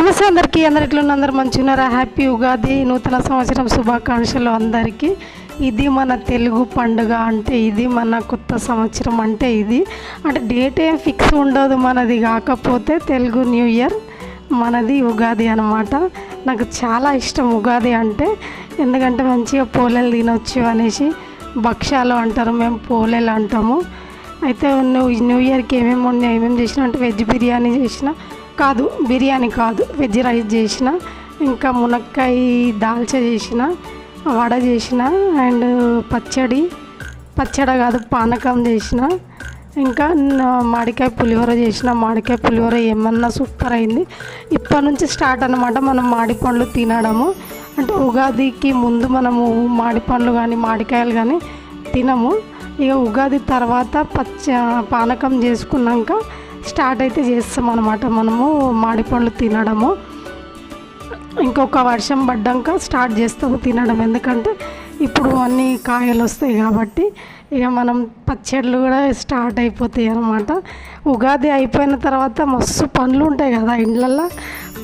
నమస్తే అందరికీ. అందరు ఎట్లున్న అందరు మంచిగున్నారా? హ్యాపీ ఉగాది నూతన సంవత్సరం శుభాకాంక్షలు అందరికీ. ఇది మన తెలుగు పండుగ అంటే ఇది మన కొత్త సంవత్సరం అంటే ఇది. అంటే డేట్ ఏం ఫిక్స్ ఉండదు మనది. కాకపోతే తెలుగు న్యూ ఇయర్ మనది ఉగాది అనమాట నాకు చాలా ఇష్టం ఉగాది అంటే. ఎందుకంటే మంచిగా పోలేలు తినొచ్చు అనేసి భక్ష్యాలు అంటారు. మేము పోలేలు అంటాము. అయితే న్యూ న్యూ ఇయర్కి ఏమేమి ఉన్నాయి? ఏమేమి చేసినా అంటే వెజ్ బిర్యానీ చేసినా కాదు బిర్యానీ కాదు. వెజ్ రైస్ చేసిన ఇంకా మునక్కాయ దాల్చ చేసిన వడ చేసిన అండ్ పచ్చడి పచ్చడి కాదు పానకం చేసిన ఇంకా మాడికాయ పులిహోర చేసిన. మాడికాయ పులిహోర ఏమన్నా సూపర్ అయింది. ఇప్పటి నుంచి స్టార్ట్ అనమాట మనం మాడి పండ్లు తినడము. అంటే ఉగాదికి ముందు మనము మాడి పండ్లు కానీ మాడికాయలు కానీ తినము. ఇక ఉగాది తర్వాత పచ్చ పానకం చేసుకున్నాక స్టార్ట్ అయితే చేస్తాం అనమాట మనము మామిడి పండ్లు తినడము. ఇంకొక వర్షం పడ్డాక స్టార్ట్ చేస్తాము తినడం. ఎందుకంటే ఇప్పుడు అన్ని కాయలు వస్తాయి కాబట్టి ఇక మనం పచ్చళ్ళు కూడా స్టార్ట్ అయిపోతాయి అనమాట ఉగాది అయిపోయిన తర్వాత మస్తు పనులు ఉంటాయి కదా ఇండ్లల్లో.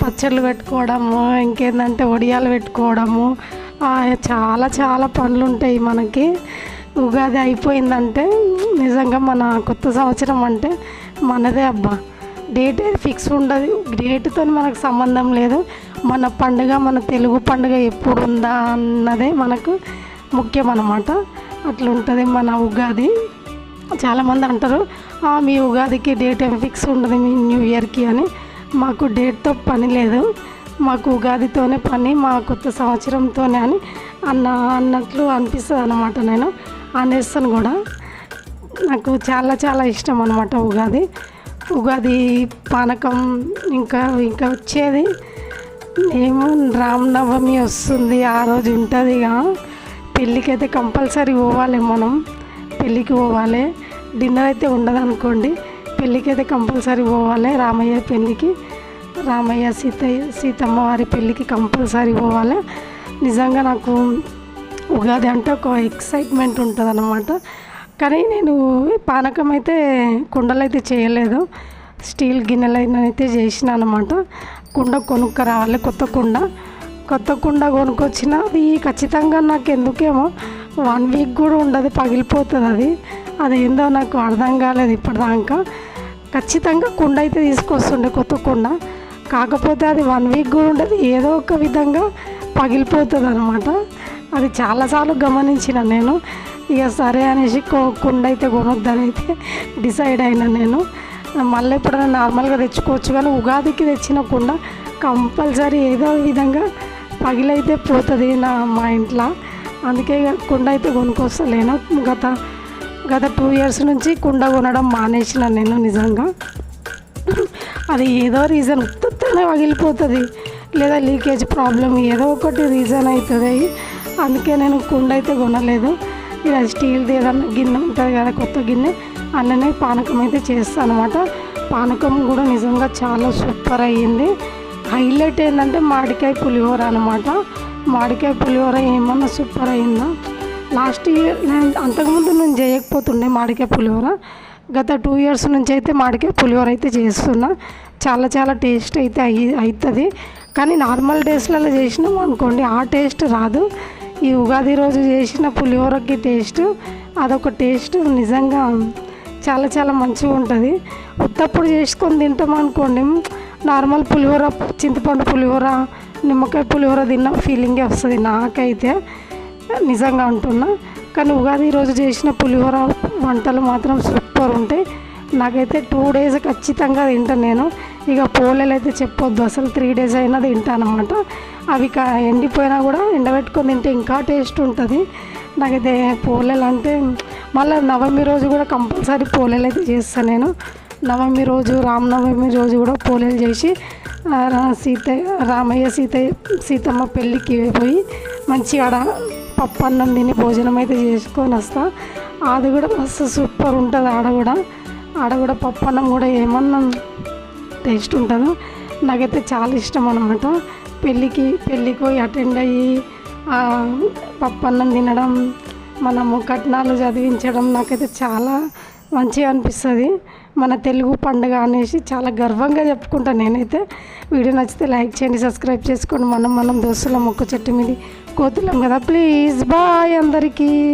పచ్చళ్ళు పెట్టుకోవడము ఇంకేందంటే వడియాలు పెట్టుకోవడము. చాలా చాలా పనులు ఉంటాయి మనకి. ఉగాది అయిపోయిందంటే నిజంగా మన కొత్త సంవత్సరం అంటే మనదే అబ్బా. డేట్ ఫిక్స్ ఉండదు. డేట్తో మనకు సంబంధం లేదు. మన పండుగ మన తెలుగు పండుగ ఎప్పుడు ఉందా అన్నదే మనకు ముఖ్యం అన్నమాట అట్లుంటుంది మన ఉగాది. చాలామంది అంటారు "ఆ, మీ ఉగాదికి డేట్ ఏం ఫిక్స్ ఉండదు మీ న్యూ ఇయర్కి అని. మాకు డేట్తో పని లేదు. మాకు ఉగాదితోనే పని మా కొత్త సంవత్సరంతోనే అని అన్న అన్నట్లు అనిపిస్తుంది అన్నమాట నేను. అనేస్తాను కూడా. నాకు చాలా చాలా ఇష్టం అనమాట ఉగాది. ఉగాది పానకం ఇంకా ఇంకా వచ్చేది. ఏమో రామనవమి వస్తుంది ఆ రోజు ఉంటుంది ఇక. పెళ్ళికి అయితే కంపల్సరీ పోవాలి మనం. పెళ్ళికి పోవాలి. డిన్నర్ అయితే ఉండదు అనుకోండి. పెళ్ళికి అయితే కంపల్సరీ పోవాలి రామయ్య పెళ్ళికి. రామయ్య సీతయ్య సీతమ్మ వారి పెళ్ళికి కంపల్సరీ పోవాలి. నిజంగా నాకు ఉగాది అంటే ఒక ఎక్సైట్మెంట్ ఉంటుంది అనమాట కానీ నేను పానకం అయితే కుండలు అయితే చేయలేదు. స్టీల్ గిన్నెలు అయితే చేసిన అనమాట కుండ కొనుక్క రావాలి కొత్త కుండ. కొత్త కుండ కొనుక్కొచ్చిన అది ఖచ్చితంగా నాకు ఎందుకేమో వన్ వీక్ కూడా ఉండదు పగిలిపోతుంది అది. అది ఏందో నాకు అర్థం కాలేదు ఇప్పటిదాకా. ఖచ్చితంగా కుండ అయితే తీసుకొస్తుండే కొత్త కుండ. కాకపోతే అది వన్ వీక్ కూడా ఉండదు ఏదో ఒక విధంగా పగిలిపోతుంది అనమాట అది చాలాసార్లు గమనించిన నేను. ఇక సరే అనేసి కుండ అయితే కొనొద్దని అయితే డిసైడ్ అయినా నేను. మళ్ళీ ఎప్పుడైనా నార్మల్గా తెచ్చుకోవచ్చు కానీ ఉగాదికి తెచ్చిన కుండ కంపల్సరీ ఏదో విధంగా పగిలైతే పోతుంది నా మా ఇంట్లో. అందుకే ఇక కుండ అయితే కొనుక్కొస్తలేను. గత గత టూ ఇయర్స్ నుంచి కుండ కొనడం మానేసిన నేను నిజంగా. అది ఏదో రీజన్ ఉత్తనే పగిలిపోతుంది. లేదా లీకేజ్ ప్రాబ్లం ఏదో ఒకటి రీజన్ అవుతుంది అందుకే నేను కుండ అయితే కొనలేదు. ఇలా స్టీల్ది ఏదన్నా గిన్నె ఉంటుంది కదా కొత్త గిన్నె అందులోనే పానకం అయితే చేస్తాను అనమాట పానకం కూడా నిజంగా చాలా సూపర్ అయ్యింది. హైలైట్ ఏంటంటే మామిడికాయ పులిహోర అనమాట మామిడికాయ పులిహోర ఏమన్నా సూపర్ అయిందా లాస్ట్ ఇయర్ నేను అంతకుముందు నేను చేయకపోతుండే మామిడికాయ పులిహోర. గత టూ ఇయర్స్ నుంచి అయితే మామిడికాయ పులిహోర అయితే చేస్తున్నా. చాలా చాలా టేస్ట్ అయితే అయి అవుతుంది కానీ నార్మల్ డేస్లలో చేసినాం అనుకోండి ఆ టేస్ట్ రాదు. ఈ ఉగాది రోజు చేసిన పులిహోరకి టేస్ట్ అదొక టేస్ట్ నిజంగా చాలా చాలా మంచిగా ఉంటుంది. ఉత్తప్పుడు చేసుకొని తింటాం అనుకోండి నార్మల్ పులిహోర చింతపండు పులిహోర నిమ్మకాయ పులిహోర తిన్న ఫీలింగే వస్తుంది నాకైతే. నిజంగా అంటున్నా. కానీ ఉగాది రోజు చేసిన పులిహోర వంటలు మాత్రం సూపర్ ఉంటాయి. నాకైతే టూ డేస్ ఖచ్చితంగా తింటాను నేను. ఇక పోలేలు అయితే చెప్పొద్దు అసలు త్రీ డేస్ అయినా తింటానమాట అవి కా ఎండిపోయినా కూడా ఎండబెట్టుకొని తింటే ఇంకా టేస్ట్ ఉంటుంది. నాకైతే పోలేలు అంటే మళ్ళీ నవమి రోజు కూడా కంపల్సరీ పోలేలు అయితే చేస్తాను నేను. నవమి రోజు రామనవమి రోజు కూడా పోలేలు చేసి సీత రా- సీతయ్య రామయ్య సీతయ్య సీతమ్మ పెళ్ళికి పోయి మంచిగా ఆడ పప్పు అన్నం తిని భోజనం అయితే చేసుకొని వస్తా. అది కూడా మస్తు సూపర్ ఉంటుంది ఆడ కూడా. ఆడ కూడా పప్పు అన్నం కూడా ఏమన్నా టేస్ట్ ఉంటుందో. నాకైతే చాలా ఇష్టం అనమాట పెళ్ళికి పెళ్ళికి పోయి అటెండ్ అయ్యి పప్పు అన్నం తినడం మనము కట్నాలు చదివించడం నాకైతే చాలా మంచిగా అనిపిస్తుంది. మన తెలుగు పండుగ అనేసి చాలా గర్వంగా చెప్పుకుంటాను నేనైతే. వీడియో నచ్చితే లైక్ చేయండి సబ్స్క్రైబ్ చేసుకోండి. మనం మనం దోస్తుల మొక్క చెట్టు మీద కోతులం కదా. ప్లీజ్ బాయ్ అందరికీ.